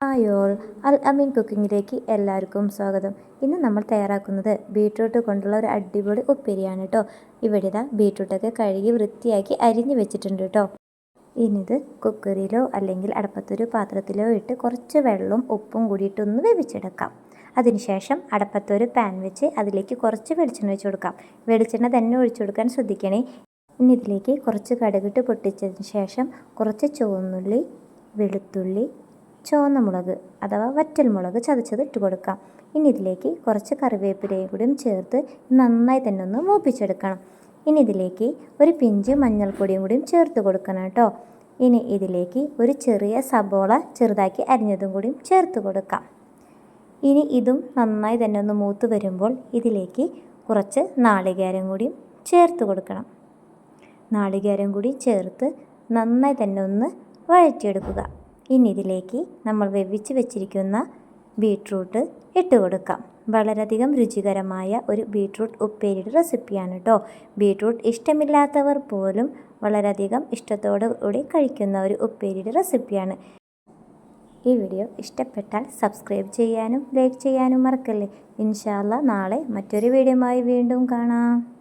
Hi all അൽ അമീൻ കുക്കിങ്ങിലേക്ക് എല്ലാവർക്കും സ്വാഗതം. ഇന്ന് നമ്മൾ തയ്യാറാക്കുന്നത് ബീട്രൂട്ട് കൊണ്ടുള്ള ഒരു അടിപൊളി ഉപ്പേരിയാണ് കേട്ടോ ഇവിടെ ഇതാ ബീട്രൂട്ടൊക്കെ കഴുകി വൃത്തിയാക്കി അരിഞ്ഞു വെച്ചിട്ടുണ്ട് കേട്ടോ ഇനിത് കുക്കറിലോ അല്ലെങ്കിൽ അടപ്പത്തൊരു പാത്രത്തിലോ ഇട്ട് കുറച്ച് വെള്ളവും ഉപ്പും കൂടിയിട്ടൊന്ന് വേവിച്ചെടുക്കാം. അതിനുശേഷം അടപ്പത്തൊരു പാൻ വെച്ച് അതിലേക്ക് കുറച്ച് വെളിച്ചെണ്ണ ഒഴിച്ചു കൊടുക്കാം. വെളിച്ചെണ്ണ തന്നെ ഒഴിച്ചു കൊടുക്കാൻ ശ്രദ്ധിക്കണേ. ഇനി ഇതിലേക്ക് കുറച്ച് കടുകിട്ട് പൊട്ടിച്ചതിന് ശേഷം കുറച്ച് ചുവന്നുള്ളി വെളുത്തുള്ളി ചുവന്ന മുളക് അഥവാ വറ്റൽ മുളക് ചതച്ചത് ഇട്ട് കൊടുക്കാം. ഇനി ഇതിലേക്ക് കുറച്ച് കറിവേപ്പിലയും കൂടിയും ചേർത്ത് നന്നായി തന്നെ ഒന്ന് മൂപ്പിച്ചെടുക്കണം. ഇനി ഇതിലേക്ക് ഒരു പിഞ്ച് മഞ്ഞൾപ്പൊടിയും കൂടിയും ചേർത്ത് കൊടുക്കണം കേട്ടോ. ഇനി ഇതിലേക്ക് ഒരു ചെറിയ സബോള ചെറുതാക്കി അരിഞ്ഞതും കൂടിയും ചേർത്ത് കൊടുക്കാം. ഇനി ഇതും നന്നായി തന്നെ ഒന്ന് മൂത്ത് വരുമ്പോൾ ഇതിലേക്ക് കുറച്ച് നാളികേരം കൂടിയും ചേർത്ത് കൊടുക്കണം. നാളികേരം കൂടി ചേർത്ത് നന്നായി തന്നെ ഒന്ന് വഴറ്റിയെടുക്കുക. ഇനി ഇതിലേക്ക് നമ്മൾ വെവിച്ച് വെച്ചിരിക്കുന്ന ബീട്രൂട്ട് ഇട്ട് കൊടുക്കാം. വളരെയധികം രുചികരമായ ഒരു ബീട്രൂട്ട് ഉപ്പേരിയുടെ റെസിപ്പിയാണ് കേട്ടോ ബീട്രൂട്ട് ഇഷ്ടമില്ലാത്തവർ പോലും വളരെയധികം ഇഷ്ടത്തോടു കൂടി കഴിക്കുന്ന ഒരു ഉപ്പേരിയുടെ റെസിപ്പിയാണ്. ഈ വീഡിയോ ഇഷ്ടപ്പെട്ടാൽ സബ്സ്ക്രൈബ് ചെയ്യാനും ലൈക്ക് ചെയ്യാനും മറക്കല്ലേ. ഇൻഷാല്ല നാളെ മറ്റൊരു വീഡിയോയുമായി വീണ്ടും കാണാം.